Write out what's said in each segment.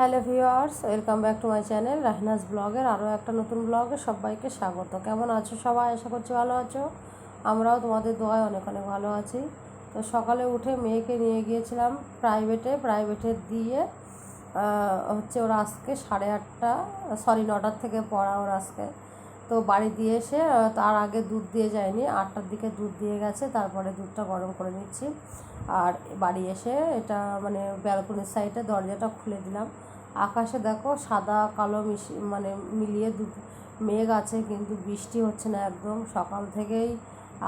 Hello viewers, welcome back to my channel Rahnaz ব্লগের আরও একটা নতুন ব্লগে সবাইকে স্বাগত। কেমন আছো সবাই? আশা করছি ভালো আছো। আমরাও তোমাদের দোয়ায় অনেক অনেক ভালো আছি। তো সকালে উঠে মেয়েকে নিয়ে গিয়েছিলাম প্রাইভেটে প্রাইভেটে দিয়ে হচ্ছে ওর আজকে সাড়ে আটটা সরি নটার থেকে পড়া ওর আজকে। তো বাড়ি দিয়ে এসে তার আগে দুধ দিয়ে যায়নি। আটটার দিকে দুধ দিয়ে গেছে, তারপরে দুধটা গরম করে নিচ্ছি। আর বাড়ি এসে এটা মানে ব্যালকনির সাইডে দরজাটা খুলে দিলাম। আকাশে দেখো সাদা, কালো মিশি মানে মিলিয়ে দু, মেঘ আছে কিন্তু বৃষ্টি হচ্ছে না একদম। সকাল থেকেই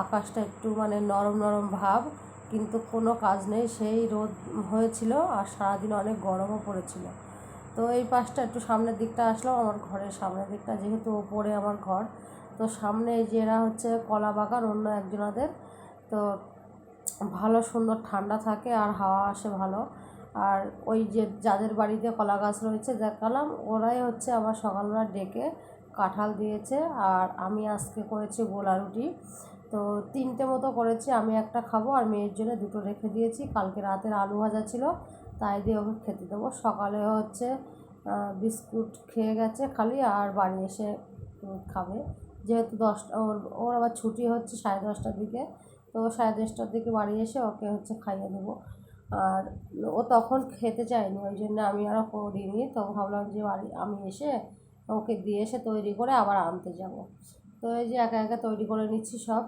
আকাশটা একটু মানে নরম নরম ভাব, কিন্তু কোনো কাজ নেই। সেই রোদ হয়েছিল আর সারাদিন অনেক গরমও পড়েছিল। তো এই পাশটা একটু সামনের দিকটা আসলাম, আমার ঘরের সামনের দিকটা যেহেতু ওপরে আমার ঘর। তো সামনে এই যে এরা হচ্ছে কলা বাগান, অন্য একজনাদের। তো ভালো সুন্দর ঠান্ডা থাকে আর হাওয়া আসে ভালো। আর ওই যে যাদের বাড়িতে কলা গাছ রয়েছে দেখালাম ওরাই হচ্ছে আবার সকালবেলা ডেকে কাঁঠাল দিয়েছে। আর আমি আজকে করেছি গোলা রুটি তো তিনটে মতো করেছি, আমি একটা খাব আর মেয়ের জন্য দুটো রেখে দিয়েছি। কালকে রাতের আলু ভাজা ছিল, তাই দিয়ে ওকে খেতে দেবো। সকালে হচ্ছে বিস্কুট খেয়ে গেছে খালি আর বাড়ি এসে খাবে। যেহেতু দশটা, ওর ওর আবার ছুটি হচ্ছে সাড়ে দশটার দিকে। তো সাড়ে দশটার দিকে বাড়ি এসে ওকে হচ্ছে খাইয়ে দেবো। আর ও তখন খেতে চায়নি, ওই জন্য আমি আরও করিনি। তো ভাবলাম যে বাড়ি, আমি এসে ওকে দিয়ে এসে তৈরি করে আবার আনতে যাব। তো এই যে একা একা তৈরি করে নিচ্ছি সব।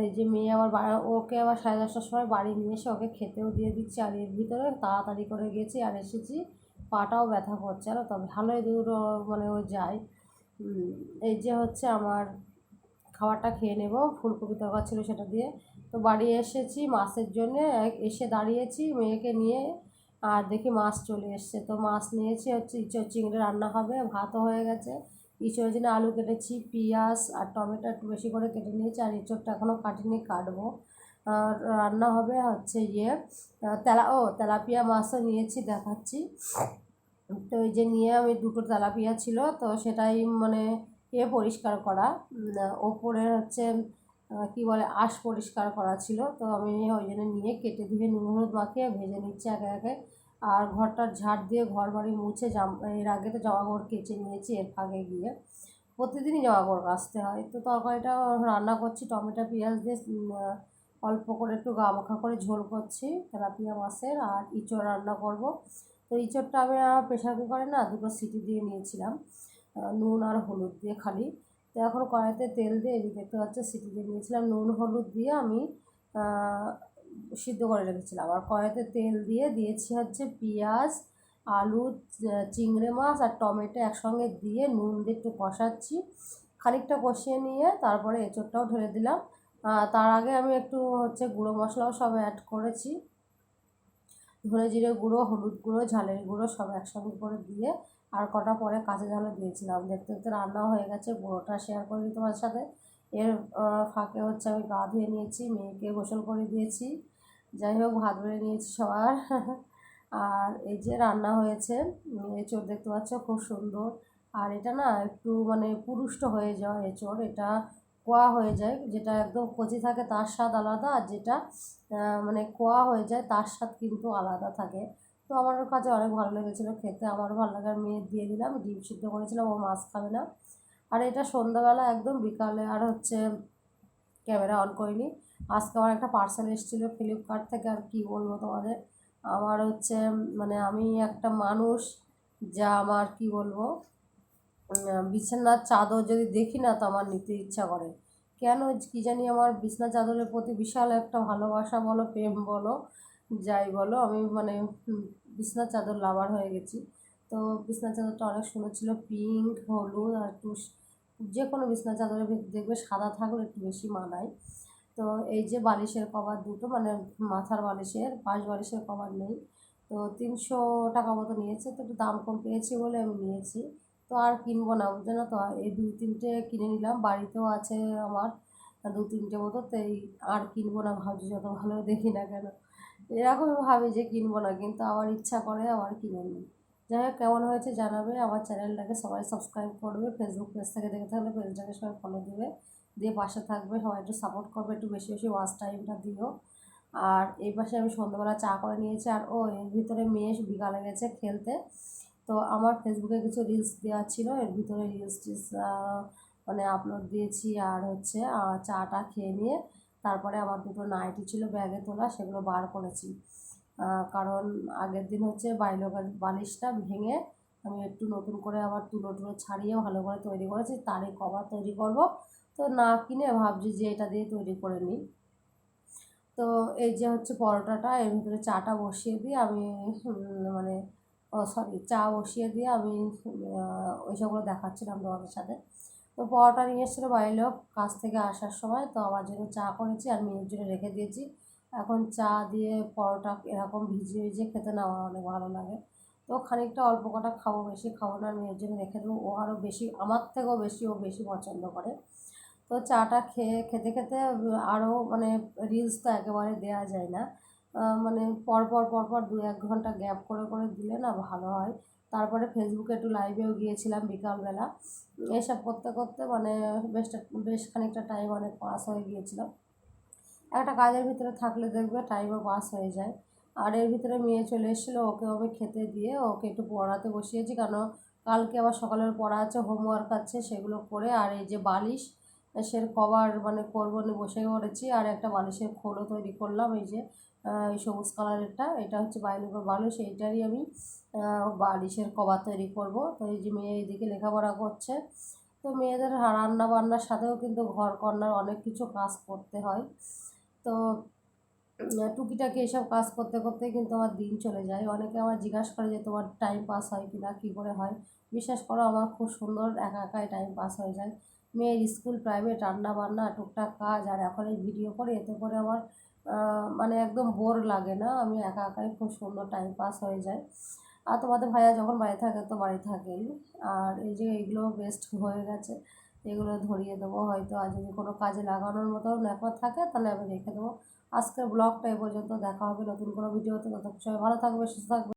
এই যে মেয়ে আবার ওকে আবার সাড়ে দশটার সময় বাড়ি নিয়ে এসে ওকে খেতেও দিয়ে দিচ্ছি আর এর ভিতরে তাড়াতাড়ি করে গেছি আর এসেছি। পাটাও ব্যথা করছে আর তো? ভালোই দূর মানে ও যায়। এই যে হচ্ছে আমার খাবারটা খেয়ে নেব, ফুলকপি তরকারি ছিল সেটা দিয়ে। তো বাড়ি এসেছি মাছের জন্য, এসে দাঁড়িয়েছি মেয়েকে নিয়ে, আর দেখি মাছ চলে এসছে। তো মাছ নিয়েছি হচ্ছে ইঁচড় চিংড়ি রান্না হবে, ভাতও হয়ে গেছে। ইঁচড়ের জন্য আলু কেটেছি, পেঁয়াজ আর টমেটো একটু বেশি করে কেটে নিয়েছি, আর ইঁচড়টা এখনও কাটিনি, কাটবো। রান্না হবে হচ্ছে ইয়ে তেলা, ও তেলাপিয়া মাছও নিয়েছি, দেখাচ্ছি। তো এই যে নিয়ে আমি দুটো তেলাপিয়া ছিল, তো সেটাই মানে এ পরিষ্কার করা ওপরে হচ্ছে কি বলে, আঁশ পরিষ্কার করা ছিল। তো আমি ওই জন্য নিয়ে কেটে ধুয়ে নুন হলুদ মাখিয়ে ভেজে নিচ্ছি একে একে। আর ঘরটার ঝাড় দিয়ে ঘর বাড়ি মুছে জাম, এর আগে তো জামা কাপড় কেচে নিয়েছি এর ফাঁকে গিয়ে। প্রতিদিনই জামা কাপড় কাচতে হয়। তো তরকারিটা রান্না করছি, টমেটো, পেঁয়াজ দিয়ে অল্প করে একটু গা মাখা করে ঝোল করছি, তেলাপিয়া মাছের আর ইঁচড় রান্না করব। তো ইঁচড়টা আমি প্রেশার কুকারে না দুটো সিটি দিয়ে নিয়েছিলাম। নুন আর হলুদ দিয়ে খালি। তো এখন কড়াইতে তেল দিয়ে যে দেখতে পাচ্ছ সিটি দিয়ে নিয়েছিলাম। নুন, হলুদ দিয়ে আমি সিদ্ধ করে রেখেছিলাম। আর কড়াইতে তেল দিয়ে দিয়েছি হচ্ছে পেঁয়াজ, আলু চিংড়ি মাছ আর টমেটো একসঙ্গে দিয়ে নুন দিয়ে একটু কষাচ্ছি। খানিকটা কষিয়ে নিয়ে তারপরে এঁচোড়টাও ঢেলে দিলাম। তার আগে আমি একটু হচ্ছে গুঁড়ো মশলাও সব অ্যাড করেছি। ধনে জিরে গুঁড়ো, হলুদ গুঁড়ো, ঝালের গুঁড়ো সব একসঙ্গে করে দিয়ে আর কটা পরে কাঁচা ঝালও দিয়েছিলাম। দেখতে দেখতে রান্নাও হয়ে গেছে গুঁড়োটা শেয়ার করি তোমার সাথে। এর ফাঁকে হচ্ছে আমি গা ধুয়ে নিয়েছি, মেয়েকে গোসল করে দিয়েছি। যাই হোক, ভাত বেড়ে নিয়েছি সবার। আর এই যে রান্না হয়েছে এঁচোড় দেখতে পাচ্ছ খুব সুন্দর। আর এটা না একটু মানে পুরুষ্ট হয়ে যাওয়া এঁচোড় এটা কোয়া হয়ে যায়, যেটা একদম কচি থাকে তার স্বাদ আলাদা, আর যেটা মানে কোয়া হয়ে যায় তার স্বাদ কিন্তু আলাদা থাকে। তো আমার কাছে অনেক ভালো লেগেছিলো খেতে, আমারও ভালো লাগে। মেয়ের দিয়ে দিলাম, ডিম সিদ্ধ করেছিলাম, ও মাছ খাবে না। আর এটা সন্ধ্যাবেলা একদম বিকালে, আর হচ্ছে ক্যামেরা অন করিনি। আজকে আমার একটা পার্সেল এসেছিল ফ্লিপকার্ট থেকে, আর কি বলব তোমাদের? আমার হচ্ছে মানে আমি একটা মানুষ, যা আমার, কি বলব বিছানার চাদর যদি দেখি না তো আমার নিতে ইচ্ছা করে। কেন কি জানি আমার বিছানা চাদরের প্রতি বিশাল একটা ভালোবাসা বলো, প্রেম বলো যাই বলো আমি মানে হুম, বিছানার চাদর লাভার হয়ে গেছি। তো বিছানার চাদরটা অনেক সুন্দর ছিল পিঙ্ক হলুদ আর একটু যে কোনো বিছানার চাদরের ভেতর দেখবে সাদা থাকলে একটু বেশি মানায়। তো এই যে বালিশের কভার দুটো মানে মাথার বালিশের পাশ বালিশের কভার নেই। তো তিনশো টাকা মতো নিয়েছে তো একটু দাম কম পেয়েছি বলে আমি নিয়েছি। তো আর কিনবো না বুঝলে না? তো এই দুই তিনটে কিনে নিলাম বাড়িতেও আছে আমার দু তিনটে মতো তো এই আর কিনবো না ভাবছি যত ভালো দেখি না কেন। এরকমই ভাবি যে কিনবো না, কিন্তু আবার ইচ্ছা করে আবার কিনে নিই। যাই হোক, কেমন হয়েছে জানাবে, আমার চ্যানেলটাকে সবাই সাবস্ক্রাইব করবে ফেসবুক পেজ থেকে দেখে থাকলে পেজটাকে সবাই ফলো দেবে, দিয়ে পাশে থাকবে, সবাই একটু সাপোর্ট করবে, একটু বেশি বেশি ওয়াচ টাইমটা দিও। আর এই পাশে আমি সন্ধ্যাবেলা চা করে নিয়েছি, আর ও এর ভিতরে মেয়ে বিকালে গেছে খেলতে। তো আমার ফেসবুকে কিছু রিলস দেওয়া ছিল, এর ভিতরে রিলস টিলস মানে আপলোড দিয়েছি, আর হচ্ছে চাটা খেয়ে নিয়ে তারপরে আমার দুটো নাইটি ছিল ব্যাগে তোলা, সেগুলো বার করেছি। কারণ আগের দিন হচ্ছে বাইলো বালিশটা ভেঙে আমি একটু নতুন করে আবার তুলো টুলো ছাড়িয়ে ভালো করে তৈরি করেছি, তারই কভার তৈরি করব। তো না কিনে ভাবছি যে এটা দিয়ে তৈরি করে নিই। তো এই যে হচ্ছে পরোটাটা, এর ভিতরে চাটা বসিয়ে দিয়ে আমি মানে সরি, চা বসিয়ে দিয়ে আমি ওই সবগুলো দেখাচ্ছিলাম তোমাদের সাথে। তো পরোটা নিয়ে এসেছিল বাড়ির লোক কাজ থেকে আসার সময়, তো আমার জন্য চা করেছি আর মেয়ের জন্য রেখে দিয়েছি। এখন চা দিয়ে পরোটা এরকম ভিজিয়ে ভিজিয়ে খেতে না আমার অনেক ভালো লাগে। তো খানিকটা অল্প কটা খাব, বেশি খাব না মেয়ের জন্য রেখে দেবো। ও আরও বেশি, আমার থেকেও বেশি, ও বেশি পছন্দ করে। তো চাটা খেয়ে, খেতে খেতে আরও মানে রিলস তো একেবারে দেওয়া যায় না। মানে পরপর পরপর দু এক ঘণ্টা গ্যাপ করে করে দিলে না ভালো হয়। তারপরে ফেসবুকে একটু লাইভেও গিয়েছিলাম বিকালবেলা। এসব করতে করতে মানে বেশ বেশ খানিকটা টাইম অনেক পাস হয়ে গিয়েছিল একটা কাজের ভিতরে থাকলে দেখবে টাইমও পাস হয়ে যায়। আর এর ভিতরে মেয়ে চলে এসেছিল, ওকে আমি খেতে দিয়ে ওকে একটু পড়াতে বসিয়েছি। কারণ কালকে আবার সকালের পড়া আছে হোমওয়ার্ক আছে, সেগুলো করে আর এই যে বালিশ সের কভার মানে করব বসে পড়েছি, আর একটা বালিশের খোলও তৈরি করলাম, এই যে এই সবুজ কালারেরটা, এটা হচ্ছে বাইলের বালিশ এইটারই আমি বালিশের কভার তৈরি করব। তো এই যে মেয়ে এইদিকে লেখাপড়া করছে, তো মেয়েদের রান্না বান্নার সাথেও কিন্তু ঘর কন্যার অনেক কিছু কাজ করতে হয়। তো টুকিটাকি এসব কাজ করতে করতে কিন্তু আমার দিন চলে যায়। অনেকে আমার জিজ্ঞাসা করে যে, তোমার টাইম পাস হয় কি না কী করে হয়? বিশ্বাস করো, আমার খুব সুন্দর একা একাই টাইম পাস হয়ে যায়। মেয়ের স্কুল প্রাইভেট রান্না বান্না টুকটাক কাজ, আর এখন এই ভিডিও করে, এতে করে আমার মানে একদম বোর লাগে না। আমি একা একাই খুব সুন্দর টাইম পাস হয়ে যায়। আর তোমাদের ভাইয়া যখন বাড়ি থাকে, তো বাড়ি থাকেই। আর এই যে এইগুলো বেস্ট হয়ে গেছে, এগুলো ধরিয়ে দেবো হয়তো। আর যদি কোনো কাজে লাগানোর মতো নেকড়া থাকে, তাহলে আমি রেখে দেবো। আজকের ব্লগটা এ পর্যন্ত। দেখা হবে নতুন কোনো ভিডিওতে ততক্ষণ সবাই ভালো থাকবে, সুস্থ থাকবে।